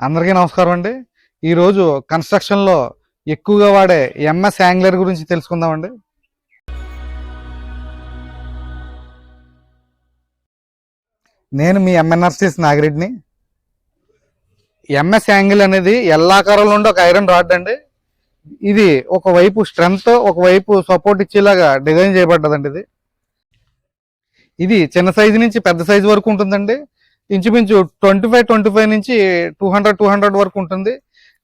అందరికీ నమస్కారం అండి. ఈరోజు కన్స్ట్రక్షన్లో ఎక్కువగా వాడే ఎంఎస్ యాంగ్లర్ గురించి తెలుసుకుందామండి. నేను మీ ఎంఎన్ఆర్సీస్ నాగిరెడ్డిని. ఎంఎస్ యాంగిల్ అనేది ఎల్లాకారంలో ఉండే ఒక ఐరన్ రాడ్ అండి. ఇది ఒకవైపు స్ట్రెంగ్త్ ఒకవైపు సపోర్ట్ ఇచ్చేలాగా డిజైన్ చేయబడ్డదండి ఇది. ఇది చిన్న సైజు నుంచి పెద్ద సైజు వరకు ఉంటుందండి. ఇంచుమించు ట్వంటీ ఫైవ్ ట్వంటీ ఫైవ్ నుంచి టూ హండ్రెడ్ టూ హండ్రెడ్ వరకు ఉంటుంది.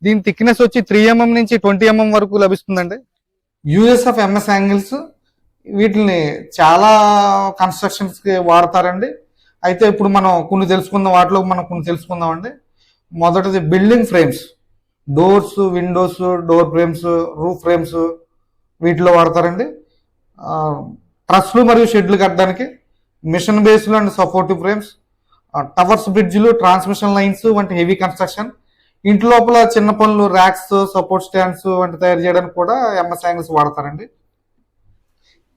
దీని థిక్నెస్ వచ్చి త్రీ ఎంఎం mm నుంచి ట్వంటీ ఎంఎం mm వరకు లభిస్తుందండి. యూఎస్ ఆఫ్ ఎంఎస్ యాంగిల్స్ వీటిని చాలా కన్స్ట్రక్షన్స్కి వాడతారండి. అయితే ఇప్పుడు మనం కొన్ని తెలుసుకుందాం వాటిలో మనం కొన్ని తెలుసుకుందామండి. మొదటిది building frames doors windows door frames roof frames వీటిలో వాడతారండి. ట్రస్లు మరియు షెడ్లు కట్టడానికి మిషన్ బేస్లు అండ్ సపోర్టివ్ ఫ్రేమ్స్ టవర్స్ బ్రిడ్జ్లు ట్రాన్స్మిషన్ లైన్స్ వంటి హెవీ కన్స్ట్రక్షన్. ఇంటి లోపల చిన్న పనులు ర్యాక్స్ సపోర్ట్ స్టాండ్స్ వంటి తయారు చేయడానికి కూడా ఎంఎస్ యాంగిల్స్ వాడతారండి.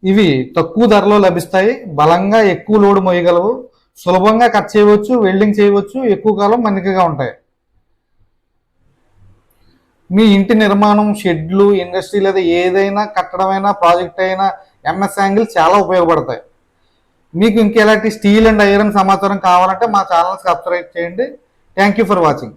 ఇవి తక్కువ ధరలో లభిస్తాయి. బలంగా ఎక్కువ లోడ్ మోయగలవు. సులభంగా కట్ చేయవచ్చు వెల్డింగ్ చేయవచ్చు. ఎక్కువ కాలం మన్నికగా ఉంటాయి. మీ ఇంటి నిర్మాణం షెడ్లు ఇండస్ట్రీ లేదా ఏదైనా కట్టడమైనా ప్రాజెక్ట్ అయినా ఎంఎస్ యాంగిల్ చాలా ఉపయోగపడతాయి. మీకు ఇంకెలాంటి స్టీల్ అండ్ ఐరన్ సమాచారం కావాలంటే మా ఛానల్ సబ్స్క్రైబ్ చేయండి. Thank you for watching.